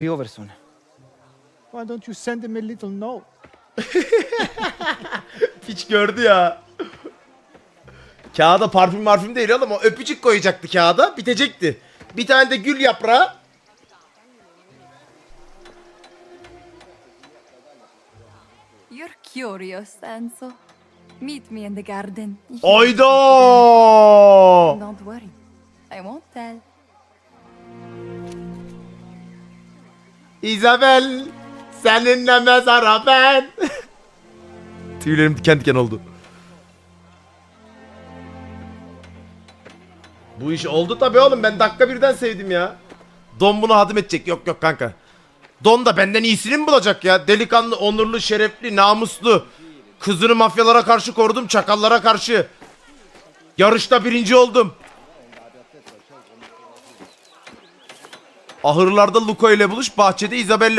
be over soon. Why don't you send him a little note? Piç gördü ya. Kağıda parfüm marfüm değil oğlum o öpücük koyacaktı kağıda bitecekti. Bir tane de gül yaprağı. You're curious, Enzo. Meet me in the garden. Ayda! Don't worry. I won't tell. Isabel seninle mezara ben. Tüylerim diken diken oldu. Bu iş oldu tabii oğlum ben dakika birden sevdim ya. Don bunu hadım edecek. Yok yok kanka. Don da benden iyisini mi bulacak ya? Delikanlı, onurlu, şerefli, namuslu. Kızını mafyalara karşı korudum, çakallara karşı. Yarışta birinci oldum. Ahırlarda Luko ile buluş, bahçede Isabel'le